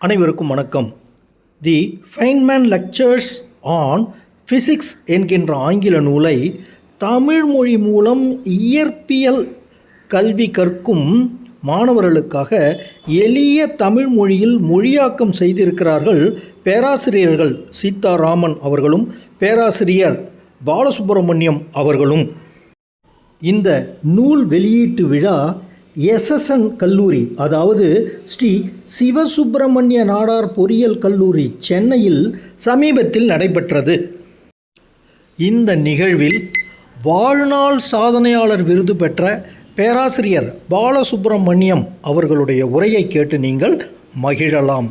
அனைவருக்கும் வணக்கம். The Feynman lectures on physics என்கின்ற ஆங்கில நூலை தமிழ் மொழி மூலம் இயற்பியல் கல்வி கற்கும் மாணவர்களுக்காக எளிய தமிழ் மொழியில் மொழியாக்கம் செய்திருக்கிறார்கள் பேராசிரியர்கள் சீதாராமன் அவர்களும் பேராசிரியர் பாலசுப்பிரமணியம் அவர்களும். இந்த நூல் வெளியீட்டு விழா எஸ்எஸ்என் கல்லூரி அதாவது ஸ்ரீ சிவசுப்பிரமணிய நாடார் பொறியியல் கல்லூரி சென்னையில் சமீபத்தில் நடைபெற்றது. இந்த நிகழ்வில் வாழ்நாள் சாதனையாளர் விருது பெற்ற பேராசிரியர் பாலசுப்பிரமணியம் அவர்களுடைய உரையை கேட்டு நீங்கள் மகிழலாம்.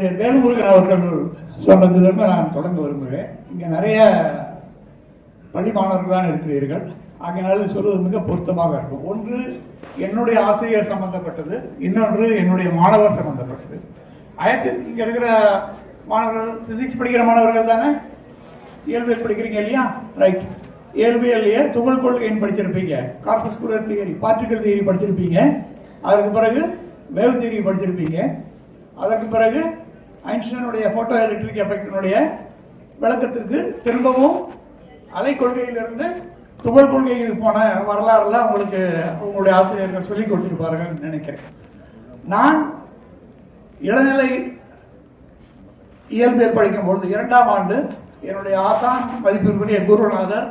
ஆசிரியர் வேலுமுருகன் அவர்கள் சொன்னதிலிருந்து நான் தொடங்க விரும்புகிறேன். இங்கே நிறைய பள்ளி மாணவர்கள் தான் இருக்கிறீர்கள். ஆகையினால சொல்வது மிக பொருத்தமாக இருக்கும். ஒன்று என்னுடைய ஆசிரியர் சம்பந்தப்பட்டது. இன்னொன்று என்னுடைய மாணவர் சம்பந்தப்பட்டது. ஆயிரத்தி இங்கே இருக்கிற மாணவர்கள் பிசிக்ஸ் படிக்கிற மாணவர்கள் தானே? இயல்பியல் படிக்கிறீங்க இல்லையா? ரைட் இயல்பியல்லையே துகள் கொள்கைன்னு படிச்சிருப்பீங்க. கார்பஸ்குலர் தியரி பார்ட்டிகல் தியரி படிச்சிருப்பீங்க. அதற்கு பிறகு வேவ் தியரி படிச்சிருப்பீங்க. அதற்கு பிறகு ஐன்ஸ்டைனுடைய ஃபோட்டோ எலக்ட்ரிக் எஃபெக்டினுடைய விளக்கத்திற்கு திரும்பவும் அலை கொள்கையிலிருந்து துகள் கொள்கைக்கு போன வரலாறுலாம் உங்களுக்கு உங்களுடைய ஆசிரியர்கள் சொல்லிக் கொடுத்துருப்பார்கள் நினைக்கிறேன். நான் இளநிலை இயல்பியல் படிக்கும் பொழுது இரண்டாம் ஆண்டு என்னுடைய ஆசான் மதிப்பிற்குரிய குருநாதர்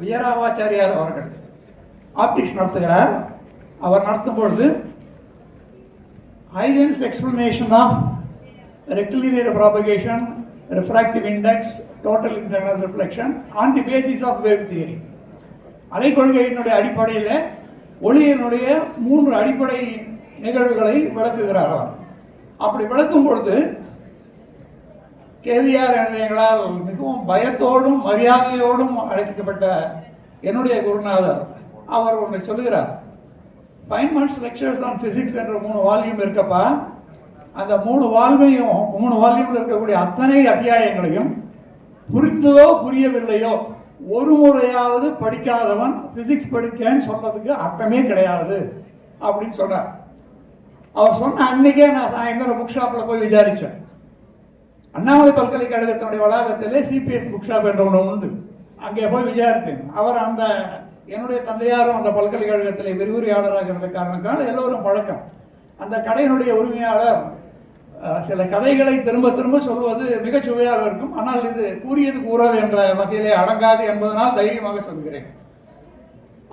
உயராவாச்சாரியார் அவர்கள் ஆப்டிக்ஸ் நடத்துகிறார். அவர் நடத்தும் பொழுது Huygens explanation of rectilinear propagation, refractive index, total internal reflection on the basis of wave theory. அலை கொள்கையினுடைய அடிப்படையில் ஒளியினுடைய மூன்று அடிப்படை நிகழ்வுகளை விளக்குகிறார் அவர் அப்படி விளக்கும் பொழுது கேவிஆர் என்ற எங்களால் மிகவும் பயத்தோடும் மரியாதையோடும் அழைக்கப்பட்ட என்னுடைய குருநாதர் அவர் ஒன்றை சொல்லுகிறார். மந்த்ஸ் லெக்சர்ஸ் ஆன் ஃபிசிக்ஸ் என்ற மூணு வால்யூம் இருக்கப்பா? அந்த மூணு வால்மையும் மூணு வால்யூமில் இருக்கக்கூடிய அத்தனை அத்தியாயங்களையும் புரிந்ததோ புரியவில்லையோ ஒரு முறையாவது படிக்காதவன் பிசிக்ஸ் படிக்கன்னு சொன்னதுக்கு அர்த்தமே கிடையாது அப்படின்னு சொன்னார். அவர் சொன்ன அன்னைக்கே நான் சாயந்தரம் புக் ஷாப்பில் போய் விசாரித்தேன் அண்ணாமலை பல்கலைக்கழகத்தினுடைய வளாகத்திலே சிபிஎஸ் புக் ஷாப் என்ற ஒன்று உண்டு. அங்கே போய் விசாரித்தேன். அவர் அந்த என்னுடைய தந்தையாரும் அந்த பல்கலைக்கழகத்தில் விரிவுரையாளராக இருந்த காரணத்தினால் எல்லோரும் பழக்கம். அந்த கடையினுடைய உரிமையாளர் சில கதைகளை திரும்ப திரும்ப சொல்வது மிகச் சுவையாக இருக்கும். ஆனால் இது கூறியது கூறல் என்ற வகையிலே அடங்காது என்பதனால் தைரியமாக சொல்கிறேன்.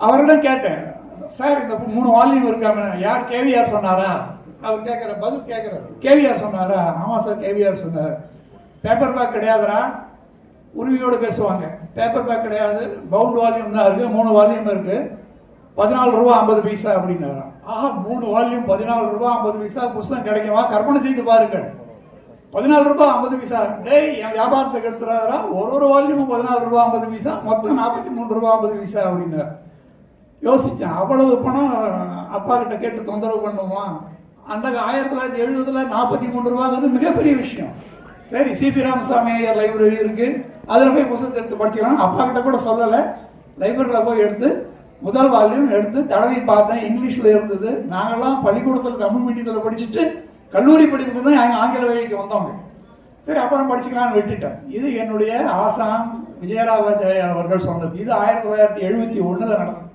அவரிடம் கேட்டேன் சார் இந்த மூணு வால்யூம் இருக்காம யார் கேவிஆர் சொன்னாரா? அவர் கேட்குற பதில் கேட்குறாரு. கேவிஆர் சொன்னாரா? ஆமாம் சார் கேவிஆர் சொன்னார். பேப்பர் பேக் கிடையாதுரா உரிமையோடு பேசுவாங்க. பேப்பர் பேக் கிடையாது. பவுண்ட் வால்யூம் தான் இருக்குது மூணு வால்யூம் இருக்குது பதினாலு ரூபா ஐம்பது பைசா அப்படின்னாராம் ஆஹா மூணு வால்யூம் பதினாலு ரூபா ஐம்பது பைசா புஸ்தகம் கிடைக்குமா. கற்பனை செய்து பாருங்கள். பதினாலு ரூபாய் ஐம்பது பைசா. டேய் என் வியாபாரத்துக்கு எடுத்துறாரா ஒரு ஒரு வால்யூமும் பதினாலு ரூபா ஐம்பது பைசா. மொத்தம் நாற்பத்தி மூணு ரூபா ஐம்பது பைசா அப்படின்னார் யோசித்தேன் அவ்வளவு பணம் அப்பா கிட்ட கேட்டு தொந்தரவு பண்ணுமா? அந்த ஆயிரத்தி தொள்ளாயிரத்தி எழுபதுல நாற்பத்தி மூணு ரூபாங்கிறது மிகப்பெரிய விஷயம். சரி சிபி ராமசாமி ஐயர் லைப்ரரி இருக்கு. அதில் போய் புத்தகத்தை எடுத்து படிச்சுக்கலாம். அப்பா கிட்ட கூட சொல்லலை. லைப்ரரியில் போய் எடுத்து முதல் வால்யூம் எடுத்து தடவை பார்த்தேன். இங்கிலீஷில் இருந்தது. நாங்களாம் பள்ளிக்கூடத்தில் தமிழ் மீடியத்தில் படிச்சுட்டு கல்லூரி படிப்புக்கு தான் எங்கள் ஆங்கில வழிக்கு வந்தவங்க. சரி அப்புறம் படிச்சுக்கலாம்னு விட்டுட்டேன். இது என்னுடைய ஆசாம் விஜயராகவாச்சாரியார் அவர்கள் சொன்னது. இது ஆயிரத்தி தொள்ளாயிரத்தி எழுபத்தி ஒன்றில் நடந்தது.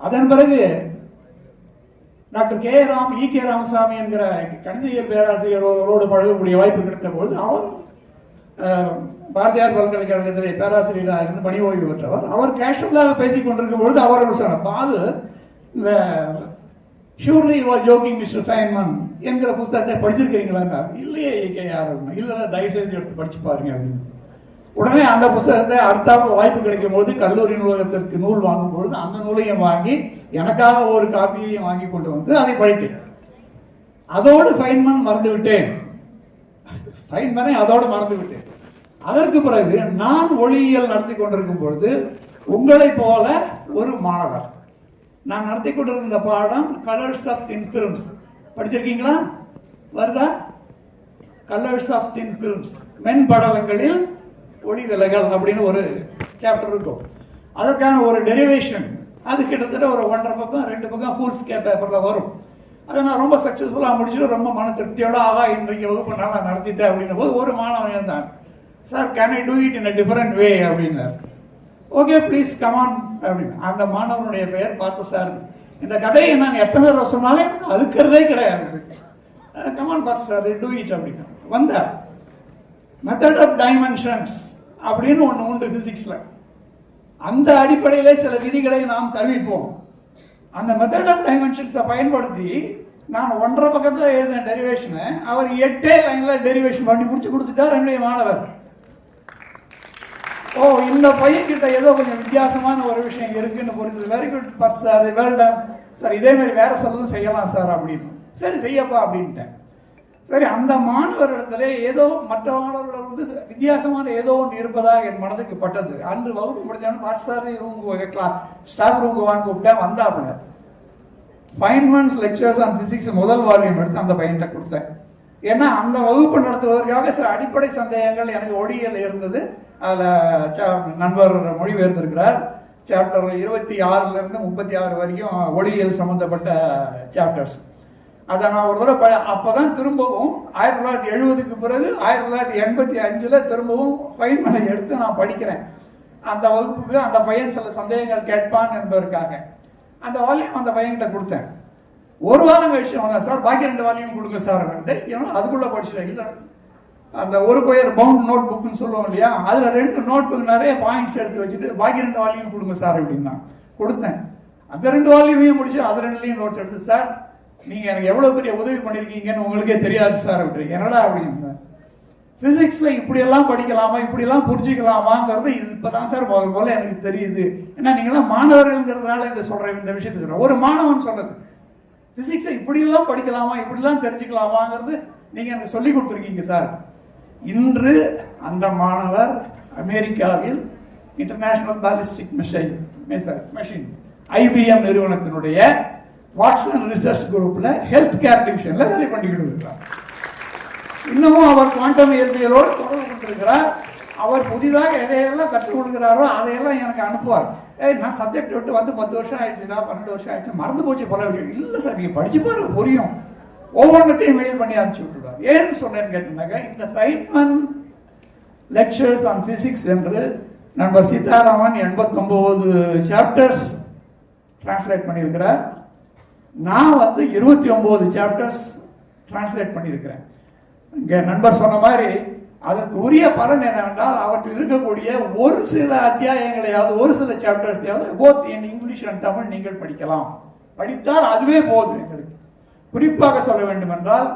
அதன் பிறகு doctor K Ram E K Ramasamy என்கிற கணிதவியல் பேராசிரியர் அவரோடு பழகக்கூடிய வாய்ப்பு கிடைத்த பொழுது அவர் பாரதியார் பல்கலைக்கழகத்திலே பேராசிரியராக இருந்து பணி ஓய்வு பெற்றவர். அவர் கேஷுவலாக பேசிக் கொண்டிருக்கும் பொழுது அவர் சொன்னார் பாது இந்த surely your joking mister Feynman என்கிற புஸ்தகத்தை படிச்சிருக்கிறீங்களா? இல்லையே கே. யார் இல்லை தயவு செய்து எடுத்து படிச்சு பாருங்க. அப்படின்னு உடனே அந்த புத்தகத்தை அடுத்தாப்புல வாய்ப்பு கிடைக்கும் போது கல்லூரி நூலகத்திற்கு நூல் வாங்கும் பொழுது அந்த நூலையும் வாங்கி எனக்காக ஒரு காப்பியையும் வாங்கி கொண்டு வந்து அதை படித்தேன். அதோடு ஃபைன்மன் மறந்து விட்டேன் ஃபைன்மனை அதோடு மறந்து விட்டேன் அதற்கு பிறகு நான் ஒளியியல் நடத்தி கொண்டிருக்கும் பொழுது உங்களைப் போல ஒரு மாணவர். நான் நடத்தி கொண்டிருந்த பாடம் கலர்ஸ் ஆஃப் தின் ஃபிலிம்ஸ் படிச்சிருக்கீங்களா? வருதா? கலர்ஸ் ஆஃப் தின் ஃபிலிம்ஸ் மென்படலங்களில் ஒளி விலகல் அப்படின்னு ஒரு சாப்டர் இருக்கும். அதற்கான ஒரு டெரிவேஷன் அது கிட்டத்தட்ட ஒரு ஒன்றரை பக்கம் ரெண்டு பக்கம் ஃபுல் ஸ்கே பேப்பரில் வரும். அதை நான் ரொம்ப சக்ஸஸ்ஃபுல்லாக முடிச்சுட்டு ரொம்ப மன திருப்தியோட ஆகா இன்றைக்கு வகுப்பு நல்லா நடத்திட்டேன் அப்படின்னும் போது ஒரு மாணவன் இருந்தான். Sir can I do it in a different way அப்படின்னார். ஓகே ப்ளீஸ் கமான் அப்படின்னு அந்த மாணவனுடைய பெயர் பார்த்து சார் இந்த கதையை நான் எத்தனை தடவை சொன்னாலும் எனக்கு அழுக்கிறதே கிடையாது. கமான் பார்த்து சார் டூ இட் அப்படின்னு. வந்தார். மெத்தட் ஆஃப் டைமென்ஷன்ஸ் அப்படின்னு ஒன்று உண்டு ஃபிசிக்ஸில் அந்த அடிப்படையிலே சில விதிகளை நாம் தருவிப்போம் அந்த மெத்தட் ஆஃப் டைமென்ஷன்ஸை பயன்படுத்தி நான் ஒன்றரை பக்கத்தில் எழுதின டெரிவேஷனை அவர் எட்டே லைனில் டெரிவேஷன் பண்ணி முடிச்சு கொடுத்துட்டார் என்னுடைய மாணவர். ஓ இந்த பையன்கிட்ட ஏதோ கொஞ்சம் வித்தியாசமான ஒரு விஷயம் இருக்குன்னு புரிஞ்சது. வெரி குட் பர் சார் வெல் டன் சார் இதே மாதிரி வேற சொல்லதும் செய்யலாம் சார் அப்படின்னு. சரி செய்யப்பா அப்படின்ட்டேன். சரி அந்த மாணவரிடத்துல ஏதோ மற்ற மாணவர்களிடந்து வித்தியாசமான ஏதோ ஒன்று இருப்பதாக என் மனதுக்கு பட்டது. அன்று வகுப்பு முடிஞ்சவன் பாஸ் சார் ரூமுக்கு கிளாஸ் ஸ்டாஃப் ரூமுக்கு வான்னு கூப்பிட்டேன் வந்தாப்புல. Feynman's lectures on physics முதல் வால்யூம் எடுத்து அந்த பையன்கிட்ட கொடுத்தேன். ஏன்னா அந்த வகுப்பு நடத்துவதற்காக சில அடிப்படை சந்தேகங்கள் எனக்கு ஒடியில் இருந்தது. அதில் நண்பர் மொழிபெயர்த்திருக்கிறார். சாப்டர் இருபத்தி ஆறுலேருந்து முப்பத்தி ஆறு வரைக்கும் ஒளியியல் சம்மந்தப்பட்ட சாப்டர்ஸ் அதை நான் ஒரு தடவை ப- அப்பதான் திரும்பவும் ஆயிரத்தி தொள்ளாயிரத்தி எழுபதுக்கு பிறகு ஆயிரத்தி தொள்ளாயிரத்தி எண்பத்தி அஞ்சில் திரும்பவும் ஃபைன்மனை எடுத்து நான் படிக்கிறேன். அந்த வகுப்புக்கு அந்த பையன் சில சந்தேகங்கள் கேட்பான் என்பதற்காக. அந்த வால்யூம் அந்த பையன்கிட்ட கொடுத்தேன். ஒரு வாரம் கழிச்சு வந்தேன் சார் பாக்கி ரெண்டு வால்யூம் கொடுங்க சார். ஏன்னா அதுக்குள்ளே படிச்சுட்டேன். இல்லை அந்த ஒரு கொயர் பவுண்ட் நோட் புக்னு சொல்லுவோம் இல்லையா? அதில் ரெண்டு நோட் புக் நிறைய பாயிண்ட்ஸ் எடுத்து வச்சுட்டு பாக்கி ரெண்டு வால்யூம் கொடுங்க சார் அப்படின்னா. கொடுத்தேன். அந்த ரெண்டு வால்யூமையும் முடிச்சு அது ரெண்டுலையும் நோட்ஸ் எடுத்து சார் நீங்கள் எனக்கு எவ்வளோ பெரிய உதவி பண்ணியிருக்கீங்கன்னு உங்களுக்கே தெரியாது சார் அப்படின்னு. என்னடா அப்படின்னு. ஃபிசிக்ஸில் இப்படியெல்லாம் படிக்கலாமா? இப்படியெல்லாம் புரிஞ்சிக்கலாமாங்கிறது இது இப்பதான் சார் முதல் போல எனக்கு தெரியுது. ஏன்னா நீங்களாம் மாணவர்கள்ங்கிறதுனால இதை சொல்கிறேன் இந்த விஷயத்தை சொல்கிறேன் ஒரு மாணவன் சொன்னது ஃபிசிக்ஸை இப்படியெல்லாம் படிக்கலாமா? இப்படிலாம் தெரிஞ்சுக்கலாமாங்கிறது நீங்கள் எனக்கு சொல்லி கொடுத்துருக்கீங்க சார் இன்று அந்த மாணவர் அமெரிக்காவில் international ballistic missile machine IBM நிறுவனத்தினுடைய வாட்ஸன் ரிசர்ச் குரூப்பில் ஹெல்த் கேர் டிவிஷனில் வேலை பண்ணிக்கிட்டு இருக்கிறார். இன்னமும் அவர் குவாண்டம் இயற்பியலோடு தொடர்பு கொண்டிருக்கிறார். அவர் புதிதாக எதையெல்லாம் கற்றுக் கொடுக்கிறாரோ அதையெல்லாம் எனக்கு அனுப்புவார். ஏய் நான் சப்ஜெக்ட் விட்டு வந்து பத்து வருஷம் ஆயிடுச்சுடா பன்னெண்டு வருஷம் ஆயிடுச்சு மறந்து போச்சு பல விஷயம் இல்லை சார் நீங்கள் படிச்சு பாருங்க புரியும். ஒவ்வொன்றத்தையும் மெயில் பண்ணி அனுப்பிச்சு விட்டுருவார் ஏன்னு சொன்னேன்னு கேட்டிருந்தாங்க இந்த ஃபைன்மன் லெக்சர்ஸ் ஆன் ஃபிசிக்ஸ் என்று நண்பர் சீதாராமன் எண்பத்தொம்போது சாப்டர்ஸ் டிரான்ஸ்லேட் பண்ணியிருக்கிறார். நான் வந்து இருபத்தி ஒம்பது சாப்டர்ஸ் டிரான்ஸ்லேட் பண்ணியிருக்கிறேன். இங்கே நண்பர் சொன்ன மாதிரி அதற்கு உரிய பலன் என்னவென்றால் அவற்றில் இருக்கக்கூடிய ஒரு சில அத்தியாயங்களையாவது ஒரு சில சாப்டர்ஸையாவது both in English and Tamil நீங்கள் படிக்கலாம். படித்தால் அதுவே போதும் எங்களுக்கு. குறிப்பாக சொல்ல வேண்டும் என்றால்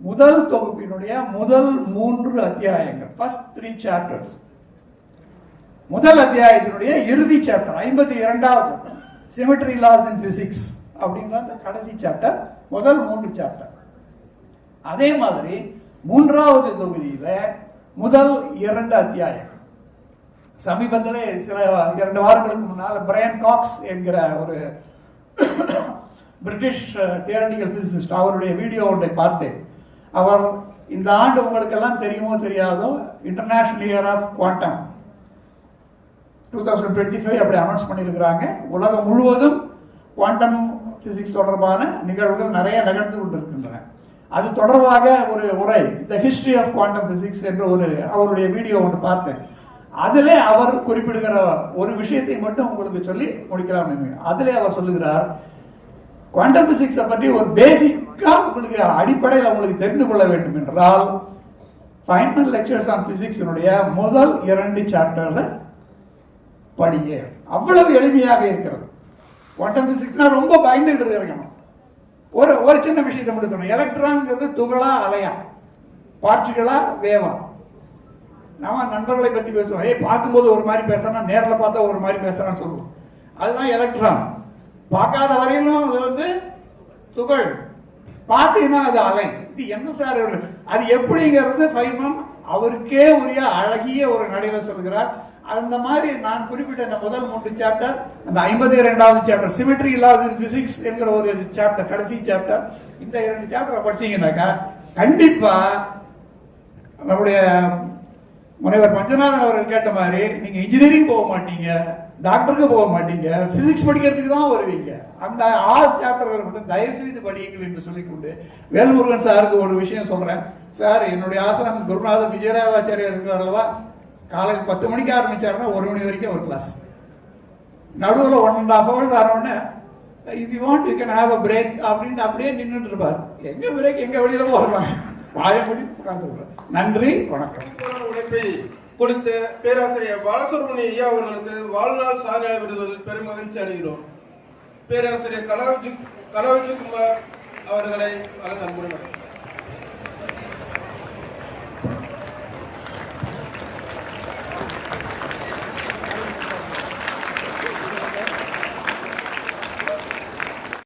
முதல் தொகுப்பினுடைய முதல் மூன்று அத்தியாயங்கள் ஃபர்ஸ்ட் த்ரீ சாப்டர்ஸ் முதல் அத்தியாயத்தினுடைய இறுதி சாப்டர் ஐம்பத்தி இரண்டாவது chapter symmetry laws in physics அப்படிங்கிற அந்த கடைசி சாப்டர் முதல் மூன்று சாப்டர் அதே மாதிரி மூன்றாவது தொகுதியில் முதல் இரண்டு அத்தியாயம் சமீபத்தில் சில இரண்டு வாரங்களுக்கு முன்னால் பிரையன் காக்ஸ் என்கிற ஒரு பிரிட்டிஷ் தியரட்டிக்கல் பிசிசிஸ்ட் அவருடைய வீடியோ ஒன்றை பார்த்தேன். அவர் இந்த ஆண்டு உங்களுக்கெல்லாம் தெரியுமோ தெரியாதோ international year of quantum two thousand twenty five அப்படி அனௌன்ஸ் பண்ணியிருக்கிறாங்க. உலகம் முழுவதும் குவாண்டம் ஃபிசிக்ஸ் தொடர்பான நிகழ்வுகள் நிறைய நிகழ்ந்து கொண்டிருக்கின்றன. அது தொடர்பாக ஒரு உரை the history of quantum physics என்ற ஒரு அவருடைய வீடியோ ஒன்று பார்த்தேன். அதிலே அவர் குறிப்பிடுகிற ஒரு விஷயத்தை மட்டும் உங்களுக்கு சொல்லி முடிக்கலாம். அதிலே அவர் சொல்லுகிறார் குவாண்டம் பிசிக்ஸை பற்றி ஒரு பேசிக்காக உங்களுக்கு அடிப்படையில் உங்களுக்கு தெரிந்து கொள்ள வேண்டும் என்றால் ஃபைனல் லெக்சர்ஸ் ஆன் பிசிக்ஸினுடைய முதல் இரண்டு சாப்டரை படிய. அவ்வளவு எளிமையாக இருக்கிறது. குவாண்டம் ஃபிசிக்ஸ்னால் ரொம்ப பயந்துகிட்டு இருக்கணும். ஒரு ஒரு சின்ன விஷயத்தை மட்டும் சொல்லணும். எலக்ட்ரான்ங்கிறது துகளா அலையா? பார்ட்டிகளா வேவா? நாம நண்பர்களை பற்றி பேசுவோம். ஏய் பார்க்கும்போது ஒரு மாதிரி பேசுறா நேரில் பார்த்தா ஒரு மாதிரி பேசுகிறேன்னு சொல்லுவோம். அதுதான் எலக்ட்ரான் பார்க்காத வரையிலும் அது வந்து துகள். பார்த்தீங்கன்னா அது அலை. இது என்ன சார் அது எப்படிங்கிறது பைமம் அவருக்கே உரிய அழகிய ஒரு நடையில சொல்கிறார். அந்த மாதிரி நான் குறிப்பிட்ட இந்த முதல் மூன்று சாப்டர் அந்த ஐம்பத்தி இரண்டாவது சாப்டர் சிமெட்ரி இல்லாத பிசிக்ஸ் என்கிற ஒரு சாப்டர் கடைசி சாப்டர் இந்த இரண்டு சாப்டரை படிச்சீங்கன்னாக்கா கண்டிப்பா நம்முடைய முனைவர் பஞ்சநாதன் அவர்கள் கேட்ட மாதிரி நீங்க இன்ஜினியரிங் போக மாட்டீங்க. டாக்டருக்கு போக மாட்டீங்க. பிசிக்ஸ் படிக்கிறதுக்கு தான் வருவீங்க. அந்த ஆறு சாப்டர்கள் மட்டும் தயவு செய்து படியுங்கள் என்று சொல்லிக்கொண்டு வேல்முருகன் சாருக்கு ஒரு விஷயம் சொல்கிறேன் சார் என்னுடைய ஆசான் குருநாதர் விஜயராவாச்சாரியர் இருக்கிறார் அல்லவா? காலையில் பத்து மணிக்கு ஆரம்பிச்சாருன்னா ஒரு மணி வரைக்கும் ஒரு கிளாஸ் நடுவில் ஒன் அண்ட் ஆஃப் ஹவர்ஸ் ஆனோடனே if you want you can have a break அப்படின்னு அப்படியே நின்றுட்டு இருப்பார். எங்கே பிரேக் எங்கே வெளியில போடுறாங்க வாய மூடி நன்றி வணக்கம். உழைப்பை கொடுத்த பேராசிரியர் பாலசுப்ரமணிய ஐயா அவர்களுக்கு வாழ்நாள் சாதனையாளர் விருதுகள் பெருமகிழ்ச்சி அடைகிறோம். பேராசிரியர் கலாவிஜி கலாவிஜி குமார் அவர்களை வழங்க அன்புடன்